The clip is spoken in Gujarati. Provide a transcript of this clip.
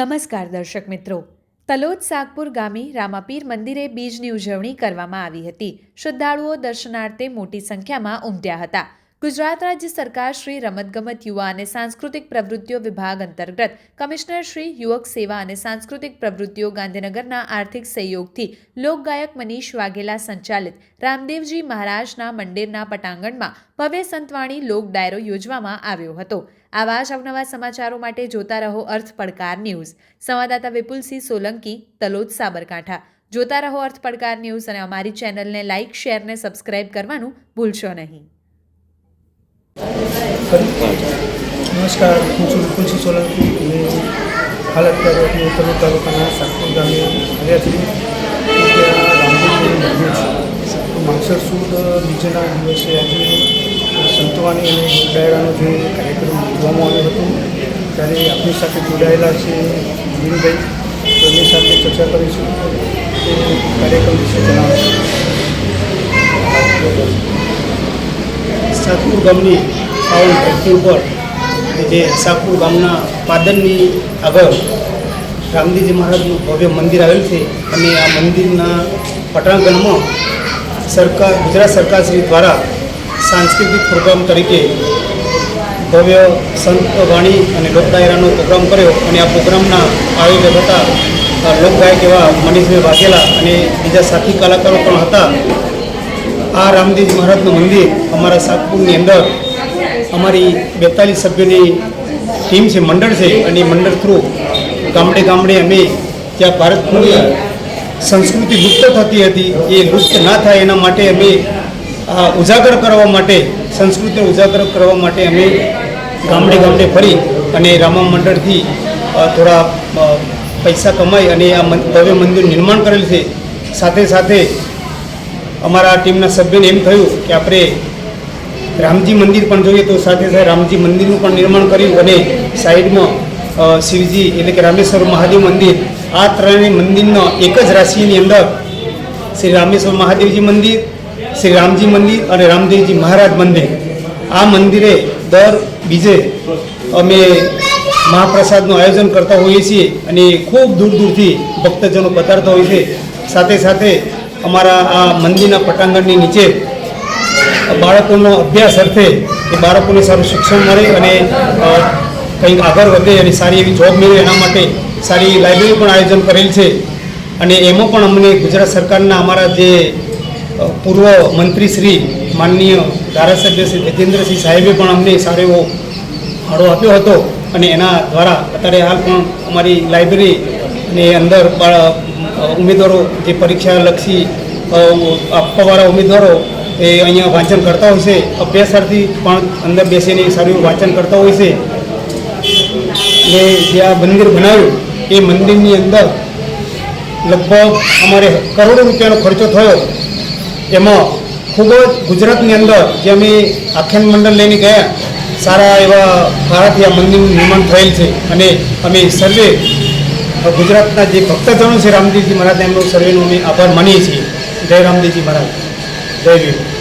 નમસ્કાર દર્શક મિત્રો. તલોદ સાગપુર ગામે રામાપીર મંદિરે બીજની ઉજવણી કરવામાં આવી હતી. શ્રદ્ધાળુઓ દર્શનાર્થે મોટી સંખ્યામાં ઉમટ્યા હતા. ગુજરાત રાજ્ય સરકાર શ્રી રમતગમત યુવા અને સાંસ્કૃતિક પ્રવૃત્તિઓ વિભાગ અંતર્ગત કમિશનર શ્રી યુવક સેવા અને સાંસ્કૃતિક પ્રવૃત્તિઓ ગાંધીનગરના આર્થિક સહયોગથી લોકગાયક મનીષ વાઘેલા સંચાલિત રામદેવજી મહારાજના મંદિરના પટાંગણમાં ભવ્ય સંતવાણી લોક ડાયરો યોજવામાં આવ્યો હતો. આવા જ અવનવા સમાચારો માટે જોતા રહો અર્થ પડકાર ન્યૂઝ. સંવાદદાતા વિપુલસિંહ સોલંકી, તલોદ સાબરકાંઠા. જોતા રહો અર્થ પડકાર ન્યૂઝ અને અમારી ચેનલને લાઇક, શેર ને સબસ્ક્રાઇબ કરવાનું ભૂલશો નહીં. નમસ્કાર, હું છું વિપુલસિંહ સોલંકી. હું હાલ અત્યારે હું તાલુકાના સાતપુર ગામે આવ્યા છીએ રામદેવજીનું છે. માગસર સુદ બીજના દિવસે આજે સંતવાણી અને ડાયરાનો જે કાર્યક્રમ યોજવામાં આવ્યો હતો, ત્યારે આપણી સાથે જોડાયેલા છે વિનુભાઈ તો એમની સાથે ચર્ચા કરીશું તે કાર્યક્રમ વિશે જણાવશું. સાતપુર ગામની પાવન ધરતી ઉપર જે સાપુર ગામના પાદરની આગળ રામદેવજી મહારાજનું ભવ્ય મંદિર આવેલ છે, અને આ મંદિરના પટાંગણમાં સરકાર, ગુજરાત સરકાર શ્રી દ્વારા સાંસ્કૃતિક પ્રોગ્રામ તરીકે ભવ્ય સંત વાણી અને લોકડાયરાનો પ્રોગ્રામ કર્યો, અને આ પ્રોગ્રામના આયોજક હતા લોકગાયક એવા મનીષભાઈ વાઘેલા અને બીજા સાથી કલાકારો પણ હતા. આ રામદેવજી મહારાજનું મંદિર અમારા સાગપુરની અંદર અમારી બેતાલીસ સભ્યોની ટીમ છે, મંડળ છે અને મંડળ થ્રુ ગામડે ગામડે અમે ત્યાં ભારતની સંસ્કૃતિ લુપ્ત થતી હતી, એ લુપ્ત ના થાય એના માટે અમે ઉજાગર કરવા માટે, સંસ્કૃતિને ઉજાગર કરવા માટે અમે ગામડે ગામડે ફરી અને રામા મંડળથી થોડા પૈસા કમાઈ અને આ ભવ્ય મંદિર નિર્માણ કરેલ છે. સાથે સાથે અમારા ટીમના સભ્યોને એમ થયું કે આપણે રામજી મંદિર પણ જોઈએ તો સાથે સાથે રામજી મંદિરનું પણ નિર્માણ કર્યું અને સાઈડમાં શિવજી એટલે કે રામેશ્વર મહાદેવ મંદિર, આ ત્રણેય મંદિરના એક જ રાશિની અંદર શ્રી રામેશ્વર મહાદેવજી મંદિર, શ્રી રામજી મંદિર અને રામદેવજી મહારાજ મંદિર. આ મંદિરે દર બીજે અમે મહાપ્રસાદનું આયોજન કરતા હોઈએ છીએ અને ખૂબ દૂર દૂરથી ભક્તજનો પધારતા હોય છે. સાથે સાથે અમારા આ મંદિરના પટાંગણની નીચે બાળકોનો અભ્યાસ અર્થે કે બાળકોને સારું શિક્ષણ મળે અને કંઈક આગળ વધે અને સારી એવી જોબ મળે એના માટે સારી લાઇબ્રેરી પણ આયોજન કરેલ છે. અને એમાં પણ અમને ગુજરાત સરકારના અમારા જે પૂર્વ મંત્રી શ્રી માનનીય ધારાસભ્ય શ્રી ગજેન્દ્રસિંહ સાહેબે પણ અમને સારો એવો ફાળો આપ્યો હતો અને એના દ્વારા અત્યારે હાલ પણ અમારી લાઇબ્રેરી અને અંદર ઉમેદવારો જે પરીક્ષાલક્ષી આપવાવાળા ઉમેદવારો એ અહીંયા વાંચન કરતા હોય છે. અભ્યાસાર્થી પણ અંદર બેસીને સારું વાંચન કરતા હોય છે. અને જે આ મંદિર બનાવ્યું, એ મંદિરની અંદર લગભગ અમારે કરોડો રૂપિયાનો ખર્ચો થયો. એમાં ખૂબ જ ગુજરાતની અંદર જે અમે આખ્યાન મંડળ લઈને ગયા, સારા એવા ભારતથી આ મંદિરનું નિર્માણ થયેલ છે. અને અમે સર્વે ગુજરાતના જે ભક્તજનો છે રામદેવજી મહારાજ એમનો સર્વેનો અમે આભાર માનીએ છીએ. જય રામદેવજી મહારાજ. જય વીર